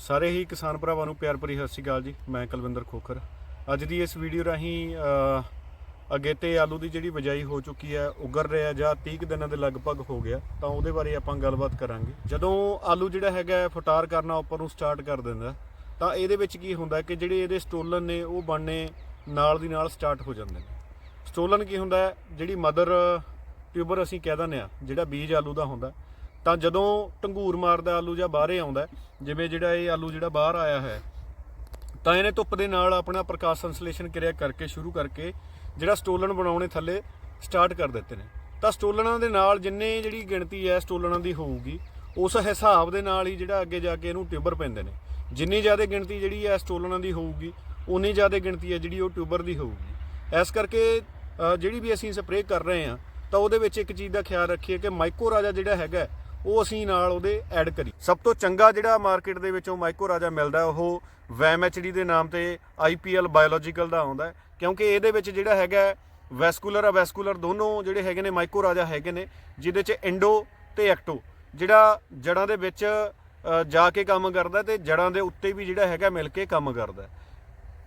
ਸਾਰੇ ਹੀ ਕਿਸਾਨ ਭਰਾਵਾਂ ਨੂੰ ਪਿਆਰ ਭਰੀ ਸਤਿ ਸ਼੍ਰੀ ਅਕਾਲ ਜੀ, ਮੈਂ ਕੁਲਵਿੰਦਰ ਖੋਖਰ। ਅੱਜ ਦੀ ਇਸ ਵੀਡੀਓ ਰਾਹੀਂ ਅੱਗੇ ਅਗੇਤੇ ਆਲੂ ਦੀ ਜਿਹੜੀ ਬਜਾਈ ਹੋ ਚੁੱਕੀ ਹੈ, ਉਗਰ ਰਿਹਾ ਜਾਂ 30 ਕੁ ਦਿਨਾਂ ਦੇ ਲਗਭਗ ਹੋ ਗਿਆ, ਤਾਂ ਉਹਦੇ ਬਾਰੇ ਆਪਾਂ ਗੱਲਬਾਤ ਕਰਾਂਗੇ। ਜਦੋਂ ਆਲੂ ਜਿਹੜਾ ਹੈਗਾ ਫਟਾਰ ਕਰਨਾ ਉੱਪਰ ਨੂੰ ਸਟਾਰਟ ਕਰ ਦਿੰਦਾ ਤਾਂ ਇਹਦੇ ਵਿੱਚ ਕੀ ਹੁੰਦਾ ਕਿ ਜਿਹੜੇ ਇਹਦੇ ਸਟੋਲਨ ਨੇ, ਉਹ ਬਣਨੇ ਨਾਲ ਦੀ ਨਾਲ ਸਟਾਰਟ ਹੋ ਜਾਂਦੇ ਨੇ। ਸਟੋਲਨ ਕੀ ਹੁੰਦਾ ਜਿਹੜੀ ਮਦਰ ਟਿਊਬਰ ਅਸੀਂ ਕਹਿ ਦਿੰਦੇ ਆ ਜਿਹੜਾ ਬੀਜ ਆਲੂ ਦਾ ਹੁੰਦਾ ਤਾਂ ਜਦੋਂ ਟੰਗੂਰ ਮਾਰਦਾ ਆਲੂ ਜਾਂ ਬਾਹਰੇ ਆਉਂਦਾ ਜਿਵੇਂ ਜਿਹੜਾ ਇਹ ਆਲੂ ਜਿਹੜਾ ਬਾਹਰ ਆਇਆ ਹੈ, ਤਾਂ ਇਹਨੇ ਧੁੱਪ ਦੇ ਨਾਲ ਆਪਣਾ ਪ੍ਰਕਾਸ਼ ਸੰਸਲੇਸ਼ਨ ਕਿਰਿਆ ਕਰਕੇ ਸ਼ੁਰੂ ਕਰਕੇ ਜਿਹੜਾ ਸਟੋਲਨ ਬਣਾਉਣੇ ਥੱਲੇ ਸਟਾਰਟ ਕਰ ਦਿੱਤੇ ਨੇ। ਤਾਂ ਸਟੋਲਨਾਂ ਦੇ ਨਾਲ ਜਿੰਨੇ ਜਿਹੜੀ ਗਿਣਤੀ ਹੈ ਸਟੋਲਨਾਂ ਦੀ ਹੋਊਗੀ, ਉਸ ਹਿਸਾਬ ਦੇ ਨਾਲ ਹੀ ਜਿਹੜਾ ਅੱਗੇ ਜਾ ਕੇ ਇਹਨੂੰ ਟਿਊਬਰ ਪੈਂਦੇ ਨੇ। ਜਿੰਨੀ ਜ਼ਿਆਦਾ ਗਿਣਤੀ ਜਿਹੜੀ ਹੈ ਸਟੋਲਨਾਂ ਦੀ ਹੋਊਗੀ ਉਨੀ ਜ਼ਿਆਦਾ ਗਿਣਤੀ ਹੈ ਜਿਹੜੀ ਉਹ ਟਿਊਬਰ ਦੀ ਹੋਊਗੀ। ਇਸ ਕਰਕੇ ਜਿਹੜੀ ਵੀ ਅਸੀਂ ਸਪਰੇਅ ਕਰ ਰਹੇ ਹਾਂ, ਤਾਂ ਉਹਦੇ ਵਿੱਚ ਇੱਕ ਚੀਜ਼ ਦਾ ਖਿਆਲ ਰੱਖੀਏ ਕਿ ਮਾਈਕੋ ਰਾਜਾ ਜਿਹੜਾ ਹੈਗਾ ਉਹ ਅਸੀਂ ਨਾਲ ਉਹਦੇ ਐਡ ਕਰੀ। ਸਭ ਤੋਂ ਚੰਗਾ ਜਿਹੜਾ ਮਾਰਕੀਟ ਦੇ ਵਿੱਚੋਂ ਮਾਈਕੋ ਰਾਜਾ ਮਿਲਦਾ, ਉਹ ਵੈਮਐਚਡੀ ਦੇ ਨਾਮ ਤੇ ਆਈਪੀਐਲ ਬਾਇਓਲੋਜੀਕਲ ਦਾ ਆਉਂਦਾ ਕਿਉਂਕਿ ਇਹਦੇ ਵਿੱਚ ਜਿਹੜਾ ਹੈਗਾ ਵੈਸਕੂਲਰ ਆ ਵੈਸਕੂਲਰ ਦੋਨੋਂ ਜਿਹੜੇ ਹੈਗੇ ਨੇ ਮਾਈਕੋ ਰਾਜਾ ਹੈਗੇ ਨੇ, ਜਿਹਦੇ ਚ ਇੰਡੋ ਤੇ ਐਕਟੋ। ਜਿਹੜਾ ਜੜਾਂ ਦੇ ਵਿੱਚ ਜਾ ਕੇ ਕੰਮ ਕਰਦਾ ਤੇ ਜੜਾਂ ਦੇ ਉੱਤੇ ਵੀ ਜਿਹੜਾ ਹੈਗਾ ਮਿਲ ਕੇ ਕੰਮ ਕਰਦਾ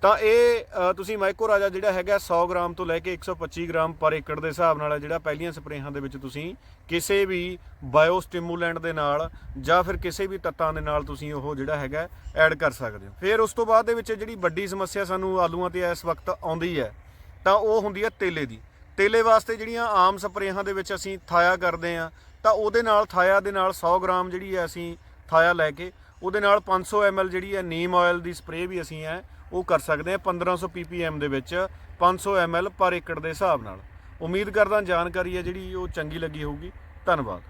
ਤਾਂ ਇਹ ਤੁਸੀਂ ਮਾਈਕੋ ਰਾਜਾ ਜਿਹੜਾ ਹੈਗਾ 100 ਗ੍ਰਾਮ ਤੋਂ ਲੈ ਕੇ 125 ਗ੍ਰਾਮ ਪਰ ਏਕੜ ਦੇ ਹਿਸਾਬ ਨਾਲ ਜਿਹੜਾ ਪਹਿਲੀਆਂ ਸਪਰੇਹਾਂ ਦੇ ਵਿੱਚ ਤੁਸੀਂ ਕਿਸੇ ਵੀ ਬਾਇਓ ਸਟਿਮੂਲੈਂਟ ਦੇ ਨਾਲ ਜਾਂ ਫਿਰ ਕਿਸੇ ਵੀ ਤੱਤਾਂ ਦੇ ਨਾਲ ਤੁਸੀਂ ਉਹ ਜਿਹੜਾ ਹੈਗਾ ਐਡ ਕਰ ਸਕਦੇ ਹੋ। ਫਿਰ ਉਸ ਤੋਂ ਬਾਅਦ ਦੇ ਵਿੱਚ ਜਿਹੜੀ ਵੱਡੀ ਸਮੱਸਿਆ ਸਾਨੂੰ ਆਲੂਆਂ ਤੇ ਇਸ ਵਕਤ ਆਉਂਦੀ ਹੈ, ਤਾਂ ਉਹ ਹੁੰਦੀ ਹੈ ਤੇਲੇ ਦੀ। ਤੇਲੇ ਵਾਸਤੇ ਜਿਹੜੀਆਂ ਆਮ ਸਪਰੇਹਾਂ ਦੇ ਵਿੱਚ ਅਸੀਂ ਥਾਇਆ ਕਰਦੇ ਆ ਤਾਂ ਉਹਦੇ ਨਾਲ, ਥਾਇਆ ਦੇ ਨਾਲ 100 ਗ੍ਰਾਮ ਜਿਹੜੀ ਹੈ ਅਸੀਂ ਥਾਇਆ ਲੈ ਕੇ ਉਹਦੇ ਨਾਲ 500 ml ਜਿਹੜੀ ਹੈ ਨੀਮ ਆਇਲ ਦੀ ਸਪਰੇਅ ਵੀ ਅਸੀਂ ਹੈ, ਉਹ ਕਰ ਸਕਦੇ ਹਾਂ 1500 ppm ਦੇ ਵਿੱਚ 500 ml ਪਰ ਏਕੜ ਦੇ ਹਿਸਾਬ ਨਾਲ। ਉਮੀਦ ਕਰਦਾ ਜਾਣਕਾਰੀ ਹੈ ਜਿਹੜੀ ਉਹ ਚੰਗੀ ਲੱਗੀ ਹੋਊਗੀ। ਧੰਨਵਾਦ।